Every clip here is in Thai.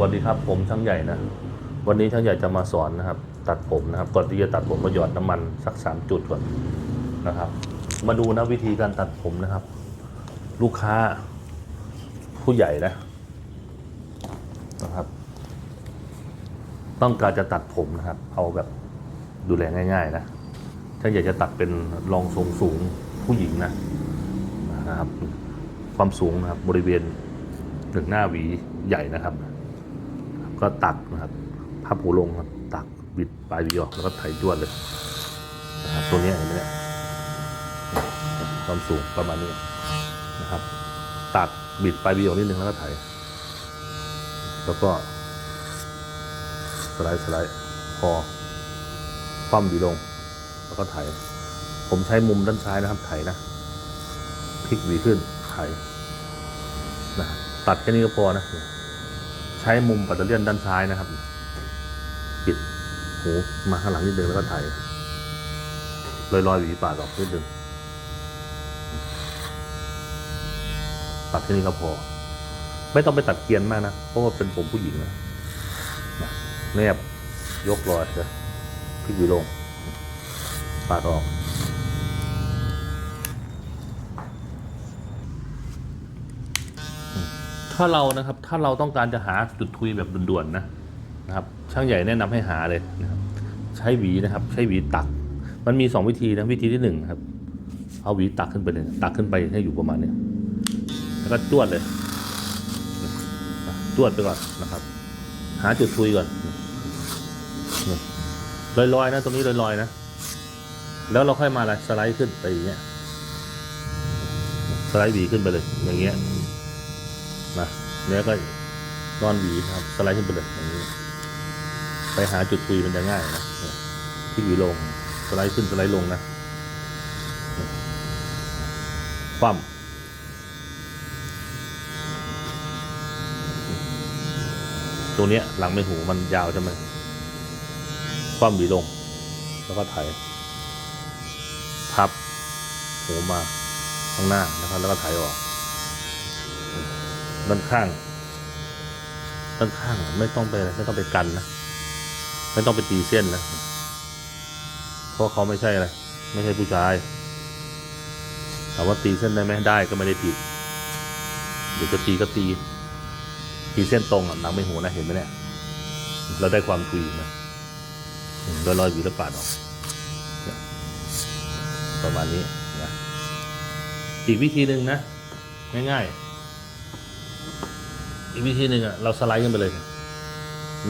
วัสดีครับผมช่างใหญ่นะวันนี้ช่างใหญ่จะมาสอนนะครับ ตัดผมนะครับก่อนที่จะตัดผมก็หยอดน้ำมันสักสามจุดก่อนนะครับ มาดูนะวิธีการตัดผมนะครับ ลูกค้า ผู้ใหญ่นะนะครับ ต้องการจะตัดผมนะครับ เอาแบบดูแลง่าย ๆ นะช่างใหญ่จะตัดเป็นรองทรงสูงผู้หญิงนะนะครับ ความสูงนะครับบริเวณหนึ่งหน้าหวีใหญ่นะครับ ก็ตัดนะครับพับหูลงครับตักบิดปลายหวีออกแล้วก็ไถจวดเลยนะครับตัวนี้เห็นไหมเนี่ยความสูงประมาณนี้นะครับ ตัดบิดปลายหวีออกนิดนึงแล้วก็ไถแล้วก็สไลด์สไลด์พอคว่ำหวีลง แล้วก็ไถ ผมใช้มุมด้านซ้ายนะครับไถนะพลิกหวีขึ้นไถนะตัดแค่นี้ก็พอนะ ใช้มุมปัตเตอร์เลียนด้านซ้ายนะครับ ปิดหูมาข้างหลังนิดนึงแล้วก็ไถลอยลอยๆหวีปาดออกนิดนึงตัดแค่นี้ก็พอ ไม่ต้องไปตัดเกียนมากนะ เพราะว่าเป็นผมผู้หญิงนะแนบยกรอยนะพลิกหวีลงปาดออก ถ้าเรานะครับถ้าเราต้องการจะหาจุดทุยแบบด่วนๆนะนะครับช่างใหญ่แนะนำให้หาเลยนะครับใช้หวีนะครับ ใช้หวีตัก มันมีสองวิธีนะวิธีที่หนึ่งครับเอาหวีตักขึ้นไปเลยตักขึ้นไปให้อยู่ประมาณเนี้ยแล้วก็จวดเลยจวดไปก่อนนะครับ หาจุดทุยก่อนลอยๆนะตรงนี้ลอยๆนะแล้วเราค่อยมาอะไรสไลด์ขึ้นไปอย่างเงี้ยสไลด์หวีขึ้นไปเลยอย่างเงี้ย นะแล้วก็นอนหวีนะครับสไลด์ขึ้นไปเลยอย่างนี้ ไปหาจุดคุยมันจะง่ายนะเนี่ยที่หวีลงสไลด์ขึ้นสไลด์ลงนะคว่ำตัวเนี้ยหลังไม่หูมันยาวใช่ไหมคว่ำหวีลง แล้วก็ไถพับหูมาข้างหน้านะครับแล้วก็ไถออก ด้านข้างด้านข้างไม่ต้องไปไม่ต้องไปกันนะไม่ต้องไปตีเส้นนะเพราะเขาไม่ใช่อะไรไม่ใช่ผู้ชายถามว่าตีเส้นได้ไหมได้ก็ไม่ได้ผิดเดี๋ยวจะตีก็ตีตีเส้นตรงอะหนังไม่หัวนะเห็นไหมเนี่ยเราได้ความทุยนะเราลอยวีแล้วปาดออกเนี่ยประมาณนี้นะอีกวิธีหนึ่งนะ ง่ายๆ อีกวิธีหนึ่งอะเราสไลด์ขึ้นไปเลย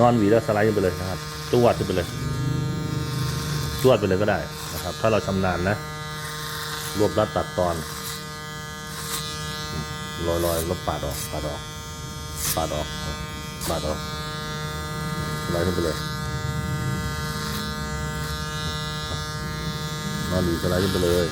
นอนหวีแล้วสไลด์ขึ้นไปเลยนะครับจวดขึ้นไปเลยจวดไปเลยก็ได้นะครับ ถ้าเราชำนาญนะรวบรัดตัดตอนลอยลอยล้วปาดออกปาดออกปาดออกปาดออกสไลด์ขึ้นไปเลยนอนหวีสไลด์ขึ้นไปเลย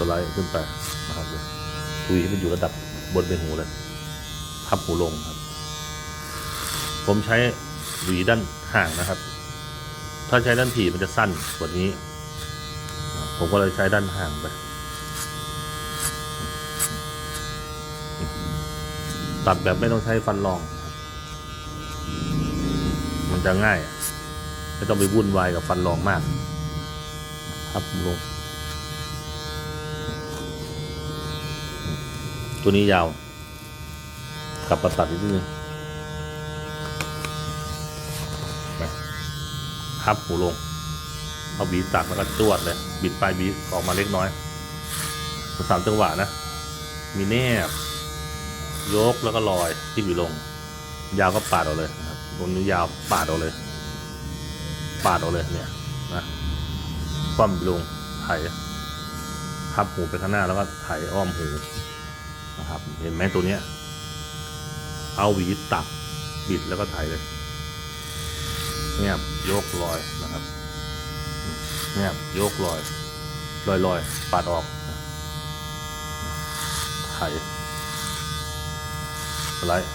สไลด์ขึ้นไปนะครับเนี่ยทุยให้มันอยู่ระดับบนใบหูเลยพับหูลงครับ ผมใช้หวีด้านห่างนะครับ ถ้าใช้ด้านถี่มันจะสั้นกว่านี้ ผมก็เลยใช้ด้านห่างไป ตัดแบบไม่ต้องใช้ฟันรอง มันจะง่ายอะไม่ต้องไปวุ่นวายกับฟันรองมากพับลง ตัวนี้ยาว กลับมาตัดนิดนึงไปพับหูลงเอาบีตักแล้วก็จวดเลย บิดปลายบีออกมาเล็กน้อยสามจังหวะนะ มีแนบยกแล้วก็ลอยที่บีลง ยาวก็ปาดเอาเลยครับตรงนี้ยาวปาดเอาเลย ปาดเอาเลยเนี่ยนะคว่ำลงไถพับหูไปข้างหน้าแล้วก็ไถอ้อมหู นะครับ เห็นไหมตัวเนี้ย เอาหวีตักบิดแล้วก็ไถเลยเงียบยกลอยนะครับเงียบยกลอยลอยลอยปาดออกไถสไลด์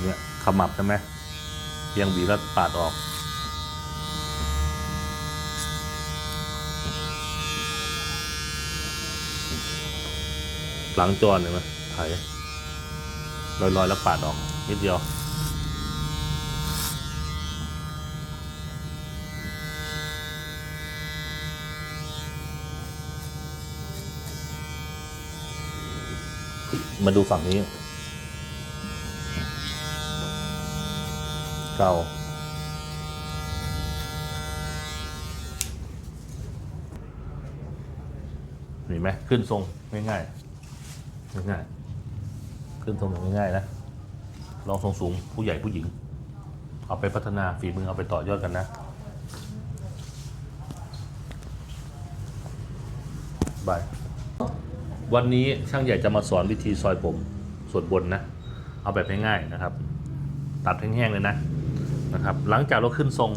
เนี่ยขมับใช่ไหมเอียงบีแล้วปาดออก หลังจรเห็นไหมไถลอยๆแล้วปาดออกนิดเดียวมาดูฝั่งนี้ เก่า เห็นไหมขึ้นทรงง่ายๆ ง่ายๆขึ้นทรงแบบง่ายๆนะลองทรงสูงผู้ใหญ่ผู้หญิง เอาไปพัฒนาฝีมือเอาไปต่อยอดกันนะ บาย วันนี้ช่างใหญ่จะมาสอนวิธีซอยผมส่วนบนนะ เอาแบบง่ายๆนะครับ ตัดแห้งๆเลยนะนะครับ หลังจากเราขึ้นทรง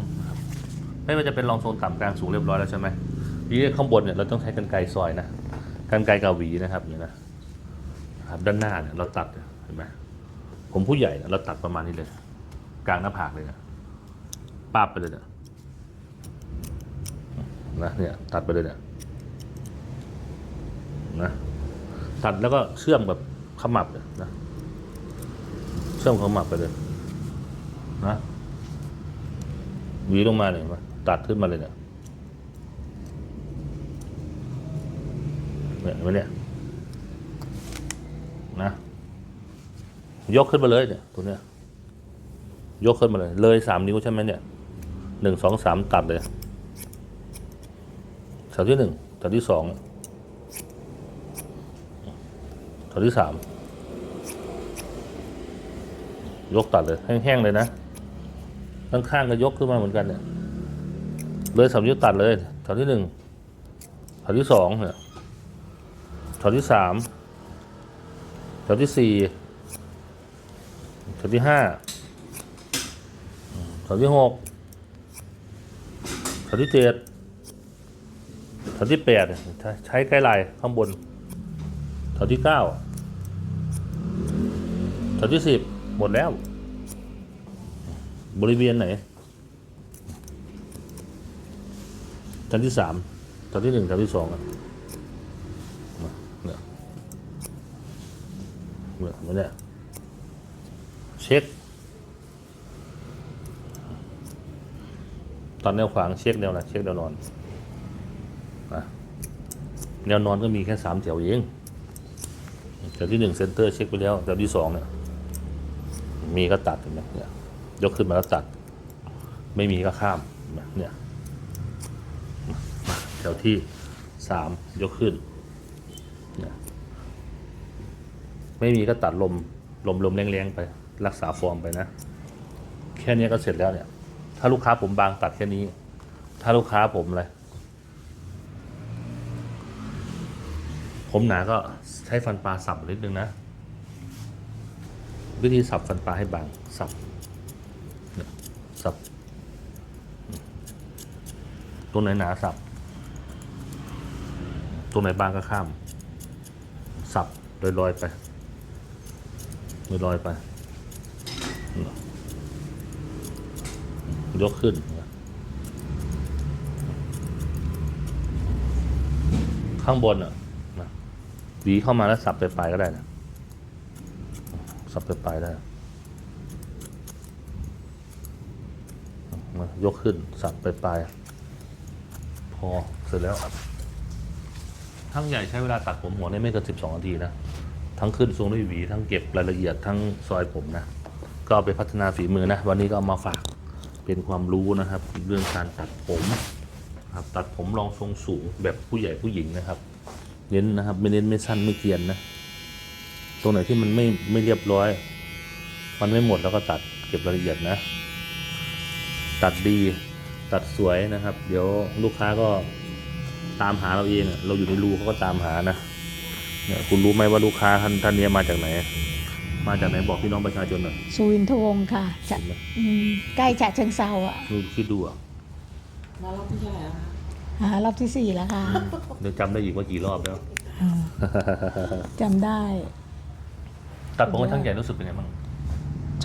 ไม่ว่าจะเป็นรองทรงต่ำกลางสูงเรียบร้อยแล้วใช่ไหมทีนี้ข้างบนเนี่ยเราต้องใช้กรรไกรซอยนะกรรไกรกับหวีนะครับอย่างนี้นะ ครับ ด้านหน้าเนี่ยเราตัดเห็นไหมผมผู้ใหญ่เนี่ยเราตัดประมาณนี้เลย กลางหน้าผากเลยนะปาบไปเลยเนี่ยนะเนี่ยตัดไปเลยเนี่ยนะตัดแล้วก็เชื่อมแบบขมับเลยนะเชื่อมขมับไปเลยนะหวีลงมาเนี่ยไหมตัดขึ้นมาเลยเนี่ยเนี่ยเห็นเนี่ย นะ ยกขึ้นมาเลยเนี่ยตัวเนี้ย ยกขึ้นมาเลย เลยสามนิ้วใช่ไหมเนี่ยหนึ่งสองสามตัดเลยแถวที่หนึ่งแถวที่สองแถวที่สามยกตัดเลยแห้งๆเลยนะข้างๆก็ยกขึ้นมาเหมือนกันเนี่ย เลยสามนิ้วตัดเลยแถวที่หนึ่งแถวที่สองเนี่ยแถวที่สามแถวที่สี่ แถวที่ห้าแถวที่หกแถวที่เจ็ดแถวที่แปดใช้ใช้ใกล้ไหลข้างบนแถวที่เก้าแถวที่สิบหมดแล้ว บริเวณไหนแถวที่สามแถวที่หนึ่งแถวที่สองอะเนี่ยเนี่ยเนี่ย เช็ค ตอนแนวขวางเช็คแนวอะเช็คแนวนอนอะแนวนอนก็มีแค่สามแถวเองแถวที่หนึ่งเซนเตอร์เช็คไปแล้วแถวที่สองเนี่ยมีก็ตัดเห็นไหมเนี่ยยกขึ้นมาแล้วตัด ไม่มีก็ข้ามเนี่ยแถวที่สามยกขึ้นไม่มีก็ตัดลมลมลมแรงๆไป รักษาฟอร์มไปนะ แค่นี้ก็เสร็จแล้วเนี่ย ถ้าลูกค้าผมบางตัดแค่นี้ ถ้าลูกค้าผมอะไรผมหนาก็ใช้ฟันปลาสับนิดนึงนะ วิธีสับฟันปลาให้บางสับสับตรงไหนหนาสับตรงไหนบางก็ข้าม สับลอยๆไปลอยๆไป ยกขึ้น ข้างบนอะนะหวีเข้ามาแล้วสับไปปลายก็ได้นะ สับไปปลายได้ ยกขึ้น สับไปปลาย พอ เสร็จแล้วทั้งใหญ่ใช้เวลาตัดผมหัวในไม่เกินสิบสองนาทีนะ ทั้งขึ้นทรงด้วยหวี ทั้งเก็บรายละเอียด ทั้งซอยผมนะ ก็ไปพัฒนาฝีมือนะ วันนี้ก็เอามาฝากเป็นความรู้นะครับ เรื่องการตัดผมครับตัดผมรองทรงสูงแบบผู้ใหญ่ผู้หญิงนะครับ เน้นนะครับ ไม่เน้นไม่สั้นไม่เกรียนนะ ตรงไหนที่มันไม่ไม่เรียบร้อย มันไม่หมดแล้วก็ตัดเก็บรายละเอียดนะ ตัดดีตัดสวยนะครับ เดี๋ยวลูกค้าก็ตามหาเราเองเราอยู่ในรูเขาก็ตามหานะเนี่ยคุณรู้ไหมว่าลูกค้าท่านท่านเนี้ยมาจากไหน มาจากไหนบอกพี่น้องประชาชนหน่อยสุวินทวงศ์ค่ะจะเห็นไหมอืมใกล้ฉะเชิงเซาอะดูคิดดูอะแล้วรอบที่เท่าไหร่แล้วคะหารอบที่สี่แล้วค่ะเดี๋ยวจำได้อีกว่ากี่รอบแล้ว อ่าจำได้ ตัดผมกับช่างใหญ่รู้สึกเป็นไงบ้าง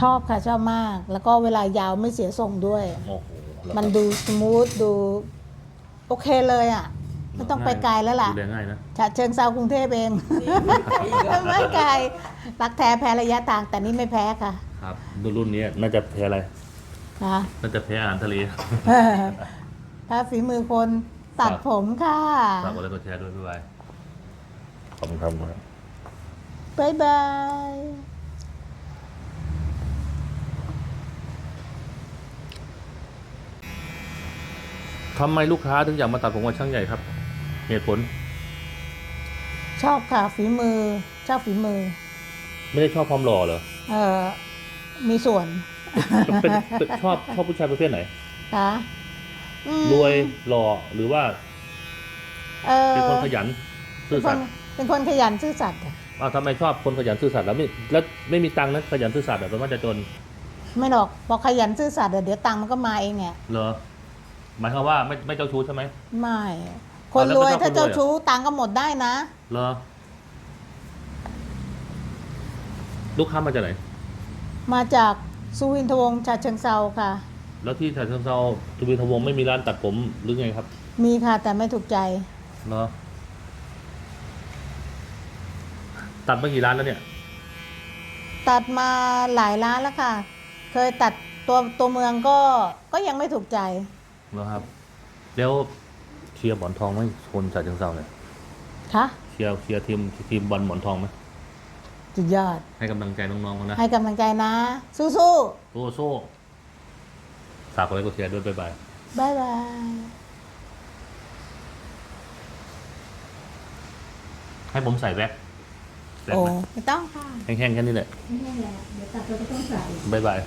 ชอบค่ะ ชอบมาก แล้วก็เวลายาวไม่เสียทรงด้วย โอ้โหแล้วก็มันดูสมูทดู โอเคเลยอะ ไม่ต้องไปไกลแล้วล่ะ ดูแลง่ายนะ ฉะเชิงเซากรุงเทพเอง ไม่ไกลรักแท้แพ้ระยะทางแต่นี่ไม่แพ้ค่ะครับดูรุ่นนี้น่าจะแพ้อะไร นะน่าจะแพ้อาหารทะเลถ้าฝีมือคนตัดครับผมค่ะ ฝากกดไลค์กดแชร์ด้วยบ๊ายบายขอบคุณครับ บ๊ายบายทำไมลูกค้าถึงอยากมาตัดผมกับช่างใหญ่ครับ เหตุผล ชอบค่ะฝีมือ ชอบฝีมือ ไม่ได้ชอบความหล่อเหรอเออมีส่วนเป็นเป็นชอบชอบผู้ชายประเภทไหนค่ะอืมรวยหล่อหรือว่าเออเป็นคนขยันซื่เป็อนคสัตนย์เป็นคนขยันซื่อสัตย์อะอ้าวทำไมชอบคนขยันซื่อสัตย์แล้วไม่แล้วไม่มีตังค์นะขยันซื่อสัตย์แบบว่าจะจนไม่หรอกพอขยันซื่อสัตย์อะเดี๋ยวตังค์มันก็มาเองไงเหรอหมายความว่าไม่ไม่เจ้าชู้ใช่ไหมไม่ คนแล้วรวยไม่ชอบถ้าคนรวยเจ้าเหรอชู้ตังค์ก็หมดได้นะเหรอ ลูกค้ามาจากไหน มาจากสุวินทวงศ์ชาเชิงเซาค่ะ แล้วที่ฉะเชิงเทราทวีทวงศ์ไม่มีร้านตัดผมหรือไงครับมีค่ะแต่ไม่ถูกใจ เหรอ ตัดมากี่ร้านแล้วเนี่ย ตัดมาหลายร้านแล้วค่ะ เคยตัดตัวตัวเมืองก็ก็ยังไม่ถูกใจ เหรอครับ แล้ว เชียร์หมอนทองไหมคนฉะเชิงเทราเนี่ยคะเชียร์เชียร์ทีมทีมบอลหมอนทองไหมสุดยอด ให้กำลังใจน้องๆเขานะให้กำลังใจนะ สู้โซ่โซ่ฝากกดไลค์กดแชร์ด้วยบ๊ายบาย ๆบ๊ายบายให้ผมใส่แว็กแว็กโอ้ไหมไม่ต้องค่ะแห้งๆแค่นี้แหละ ไม่ต้องแล้วเดี๋ยวตัดตัวก็ต้องใส่ บ๊ายบาย